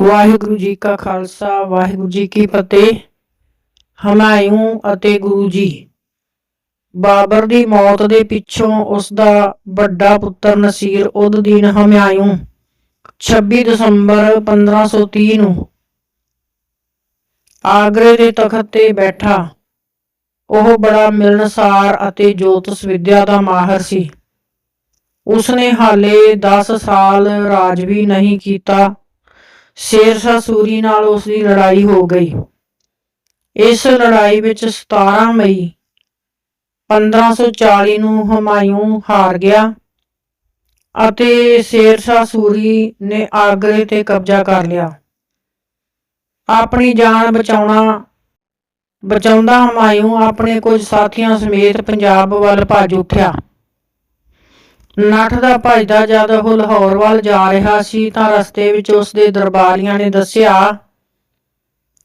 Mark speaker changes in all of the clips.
Speaker 1: ਵਾਹਿਗੁਰੂ ਜੀ ਕਾ ਖਾਲਸਾ, ਵਾਹਿਗੁਰੂ ਜੀ ਕੀ ਫਤਿਹ। ਹਮਾਇੂੰ ਅਤੇ ਗੁਰੂ ਜੀ। ਬਾਬਰ ਦੀ ਮੌਤ ਦੇ ਪਿੱਛੋਂ ਉਸ ਦਾ ਵੱਡਾ ਪੁੱਤਰ ਨਸੀਰ ਉਦ ਦੀਨ ਹਮਾਇੂੰ 26 ਦਸੰਬਰ 1530 ਨੂੰ। ਆਗਰੇ ਦੇ ਤਖਤ ਤੇ ਬੈਠਾ। ਉਹ ਬੜਾ ਮਿਲਣਸਾਰ ਅਤੇ ਜੋਤਿਸ਼ ਵਿਦਿਆ ਦਾ ਮਾਹਰ ਸੀ। ਉਸਨੇ ਹਾਲੇ 10 ਸਾਲ ਰਾਜ ਵੀ ਨਹੀਂ ਕੀਤਾ। ਸ਼ੇਰਸ਼ਾਹ ਸੂਰੀ ਨਾਲ ਉਸ ਦੀ ਲੜਾਈ ਹੋ ਗਈ। ਇਸ ਲੜਾਈ ਵਿੱਚ 17 ਮਈ 1540 ਨੂੰ ਹਮਾਯੂੰ ਹਾਰ ਗਿਆ ਅਤੇ ਸ਼ੇਰਸ਼ਾਹ ਸੂਰੀ ਨੇ ਆਗਰੇ ਤੇ ਕਬਜ਼ਾ ਕਰ ਲਿਆ। ਆਪਣੀ ਜਾਨ ਬਚਾਉਣਾ, ਬਚਾਉਂਦਾ ਹਮਾਯੂੰ ਆਪਣੇ ਕੁਝ ਸਾਥੀਆਂ ਸਮੇਤ ਪੰਜਾਬ ਵੱਲ ਭੱਜ ਉੱਠਿਆ। ਨੱਠ ਦਾ ਭਜਦਾ ਜਦ ਉਹ ਲਾਹੌਰ ਵੱਲ ਜਾ ਰਿਹਾ ਸੀ ਤਾਂ ਰਸਤੇ ਵਿੱਚ ਉਸ ਦੇ ਦਰਬਾਰੀਆਂ ਨੇ ਦੱਸਿਆ,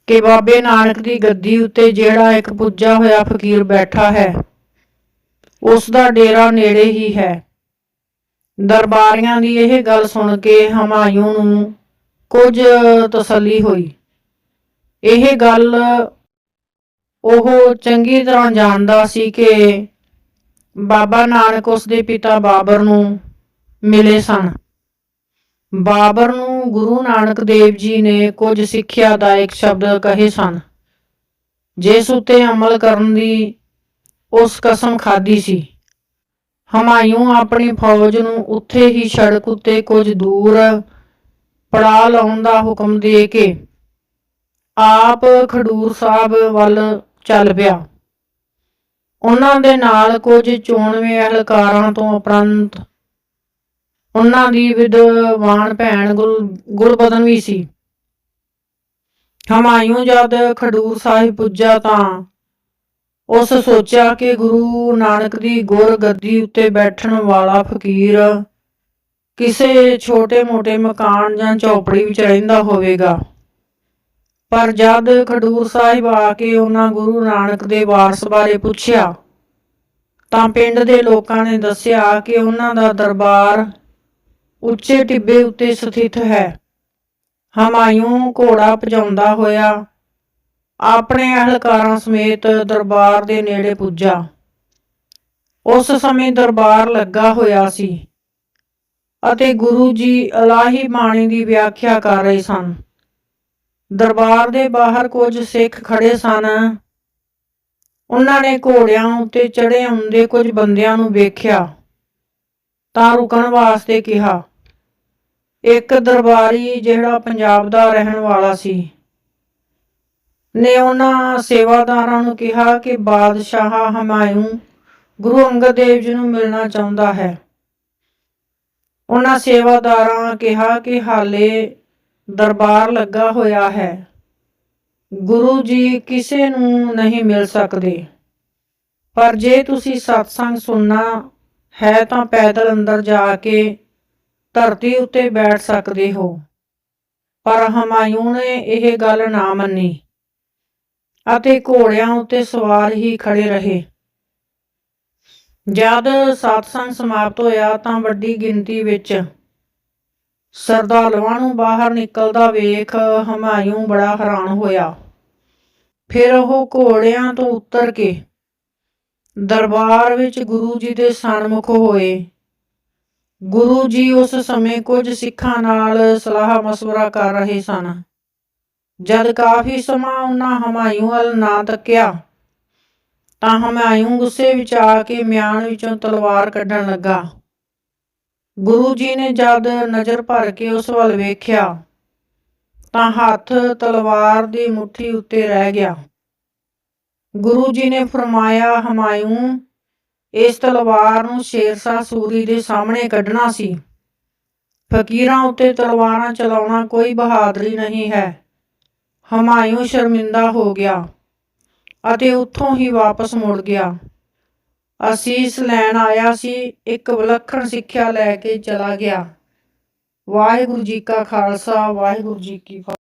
Speaker 1: ਕਿ ਬਾਬੇ ਨਾਨਕ ਦੀ ਗੱਦੀ ਉੱਤੇ ਜਿਹੜਾ ਇੱਕ ਪੁੱਜਾ ਹੋਇਆ ਫਕੀਰ ਬੈਠਾ ਹੈ। ਉਸ ਦਾ ਡੇਰਾ ਨੇੜੇ ਹੀ ਹੈ। ਦਰਬਾਰੀਆਂ ਦੀ ਇਹ ਗੱਲ ਸੁਣ ਕੇ ਹਮਾਯੂੰ ਨੂੰ ਕੁਝ ਤਸੱਲੀ ਹੋਈ। ਇਹ ਗੱਲ ਉਹ ਚੰਗੀ ਤਰ੍ਹਾਂ ਜਾਣਦਾ ਸੀ ਕਿ ਬਾਬਾ ਨਾਨਕ ਉਸ ਦੇ ਪਿਤਾ ਬਾਬਰ ਨੂੰ ਮਿਲੇ ਸਨ। ਬਾਬਰ ਨੂੰ ਗੁਰੂ ਨਾਨਕ ਦੇਵ ਜੀ ਨੇ ਕੁਝ ਸਿੱਖਿਆਦਾਇਕ ਸ਼ਬਦ ਕਹੇ ਸਨ। ਜਿਸ ਉਤੇ ਅਮਲ ਕਰਨ ਦੀ ਉਸ ਕਸਮ ਖਾਦੀ ਸੀ। ਹਮਾਯੂੰ ਆਪਣੀ ਫੌਜ ਨੂੰ ਉੱਥੇ ਹੀ ਸੜਕ ਉੱਤੇ ਕੁਝ ਦੂਰ ਪੜਾ ਲਾਉਣ ਦਾ ਹੁਕਮ ਦੇ ਕੇ ਆਪ ਖਡੂਰ ਸਾਹਿਬ ਵੱਲ ਚੱਲ ਪਿਆ। ਉਹਨਾਂ ਦੇ ਨਾਲ ਕੁਝ ਚੋਣਵੇਂ ਅਹਲਕਾਰਾਂ ਤੋਂ ਉਪਰੰਤ ਉਹਨਾਂ ਦੀ ਵਿਦਵਾਨ ਭੈਣ ਗੁਲ ਗੁਲਬਦਨ ਵੀ ਸੀ। ਹਮਾਯੂੰ ਜਦ ਖਡੂਰ ਸਾਹਿਬ ਪੁੱਜਾ ਤਾਂ ਉਸ ਸੋਚਿਆ ਕਿ ਗੁਰੂ ਨਾਨਕ ਦੀ ਗੁਰ ਗੱਦੀ ਉੱਤੇ ਬੈਠਣ ਵਾਲਾ ਫਕੀਰ ਕਿਸੇ ਛੋਟੇ-ਮੋਟੇ ਮਕਾਨ ਜਾਂ ਝੌਪੜੀ ਵਿੱਚ ਰਹਿੰਦਾ ਹੋਵੇਗਾ। ਪਰ ਜਦ ਖਡੂਰ ਸਾਹਿਬ ਆ ਕੇ ਉਹਨਾਂ ਗੁਰੂ ਨਾਨਕ ਦੇ ਵਾਰਸ ਬਾਰੇ ਪੁੱਛਿਆ, ਤਾਂ ਪਿੰਡ ਦੇ ਲੋਕਾਂ ਨੇ ਦੱਸਿਆ ਕਿ ਉਹਨਾਂ ਦਾ ਦਰਬਾਰ ਉੱਚੇ ਟਿੱਬੇ ਉੱਤੇ ਸਥਿਤ ਹੈ। ਹਮਾਯੂੰ ਘੋੜਾ ਭਜਾਉਂਦਾ ਹੋਇਆ ਆਪਣੇ ਅਹਲਕਾਰਾਂ ਸਮੇਤ ਦਰਬਾਰ ਦੇ ਨੇੜੇ ਪੁੱਜਾ। ਉਸ ਸਮੇਂ ਦਰਬਾਰ ਲੱਗਾ ਹੋਇਆ ਸੀ ਅਤੇ ਗੁਰੂ ਜੀ ਇਲਾਹੀ ਬਾਣੀ ਦੀ ਵਿਆਖਿਆ ਕਰ ਰਹੇ ਸਨ। ਦਰਬਾਰ ਦੇ ਬਾਹਰ ਕੁਝ ਸਿੱਖ ਖੜੇ ਸਨ। ਉਹਨਾਂ ਨੇ ਘੋੜਿਆਂ ਉੱਤੇ ਚੜੇ ਹੁੰਦੇ ਕੁਝ ਬੰਦਿਆਂ ਨੂੰ ਵੇਖਿਆ, ਤਾਂ ਰੁਕਣ ਵਾਸਤੇ ਕਿਹਾ, ਇੱਕ ਦਰਬਾਰੀ ਜਿਹੜਾ ਪੰਜਾਬ ਦਾ ਰਹਿਣ ਵਾਲਾ ਸੀ। ਨੇ ਉਹਨਾਂ ਸੇਵਾਦਾਰਾਂ ਨੂੰ ਕਿਹਾ ਕਿ ਬਾਦਸ਼ਾਹ ਹਮਾਯੂੰ ਗੁਰੂ ਅੰਗਦ ਦੇਵ ਜੀ ਨੂੰ ਮਿਲਣਾ ਚਾਹੁੰਦਾ ਹੈ। ਉਹਨਾਂ ਸੇਵਾਦਾਰਾਂ ਕਿਹਾ ਕਿ ਹਾਲੇ ਦਰਬਾਰ ਲੱਗਾ ਹੋਇਆ ਹੈ। ਗੁਰੂ ਜੀ ਕਿਸੇ ਨੂੰ ਨਹੀਂ ਮਿਲ ਸਕਦੇ। ਪਰ ਜੇ ਤੁਸੀਂ ਸਤਸੰਗ ਸੁਣਨਾ ਹੈ ਤਾਂ ਪੈਦਲ ਅੰਦਰ ਜਾ ਕੇ ਧਰਤੀ ਉੱਤੇ ਬੈਠ ਸਕਦੇ ਹੋ। ਪਰ ਹਮਾਯੂੰ ਨੇ ਇਹ ਗੱਲ ਨਾ ਮੰਨੀ ਅਤੇ ਘੋੜਿਆਂ ਉੱਤੇ ਸਵਾਰ ਹੀ ਖੜੇ ਰਹੇ। ਜਦ ਸਤਸੰਗ ਸਮਾਪਤ ਹੋਇਆ ਤਾਂ ਵੱਡੀ ਗਿਣਤੀ ਵਿੱਚ ਸਰਦਾਲਵਾਂ ਨੂੰ ਬਾਹਰ ਨਿਕਲਦਾ ਵੇਖ ਹਮਾਇੂ ਬੜਾ ਹੈਰਾਨ ਹੋਇਆ। ਫਿਰ ਉਹ ਘੋੜਿਆਂ ਤੋਂ ਉਤਰ ਕੇ ਦਰਬਾਰ ਵਿੱਚ ਗੁਰੂ ਜੀ ਦੇ ਸਨਮੁਖ ਹੋਏ। ਗੁਰੂ ਜੀ ਉਸ ਸਮੇਂ ਕੁਝ ਸਿੱਖਾਂ ਨਾਲ ਸਲਾਹ ਮਸ਼ਵਰਾ ਕਰ ਰਹੇ ਸਨ। ਜਦ ਕਾਫੀ ਸਮਾਂ ਉਹਨਾਂ ਹਮਾਇੂ ਵੱਲ ਨਾ ਤੱਕਿਆ, ਤਾਂ ਹਮਾਇੂ ਗੁੱਸੇ ਵਿੱਚ ਆ ਕੇ ਮਿਆਨ ਵਿੱਚੋਂ ਤਲਵਾਰ ਕੱਢਣ ਲੱਗਾ। ਗੁਰੂ ਜੀ ਨੇ ਜਦ ਨਜ਼ਰ ਭਰ ਕੇ ਉਸ ਵੱਲ ਵੇਖਿਆ, ਤਾਂ ਹੱਥ ਤਲਵਾਰ ਦੀ ਮੁੱਠੀ ਉੱਤੇ ਰਹਿ ਗਿਆ। ਗੁਰੂ ਜੀ ਨੇ ਫਰਮਾਇਆ, ਹਮਾਯੂੰ, ਇਸ ਤਲਵਾਰ ਨੂੰ ਸ਼ੇਰਸ਼ਾਹ ਸੂਰੀ ਦੇ ਸਾਹਮਣੇ ਕੱਢਣਾ ਸੀ। ਫਕੀਰਾਂ ਉੱਤੇ ਤਲਵਾਰਾਂ ਚਲਾਉਣਾ ਕੋਈ ਬਹਾਦਰੀ ਨਹੀਂ ਹੈ। ਹਮਾਯੂੰ ਸ਼ਰਮਿੰਦਾ ਹੋ ਗਿਆ ਅਤੇ ਉੱਥੋਂ ਹੀ ਵਾਪਸ ਮੁੜ ਗਿਆ। ਅਸੀਸ ਲੈਣ ਆਇਆ ਸੀ, ਇੱਕ ਵਿਲੱਖਣ ਸਿੱਖਿਆ ਲੈ ਕੇ ਚਲਾ ਗਿਆ। ਵਾਹਿਗੁਰੂ ਜੀ ਕਾ ਖਾਲਸਾ, ਵਾਹਿਗੁਰੂ ਜੀ ਕੀ ਫਤਿਹ।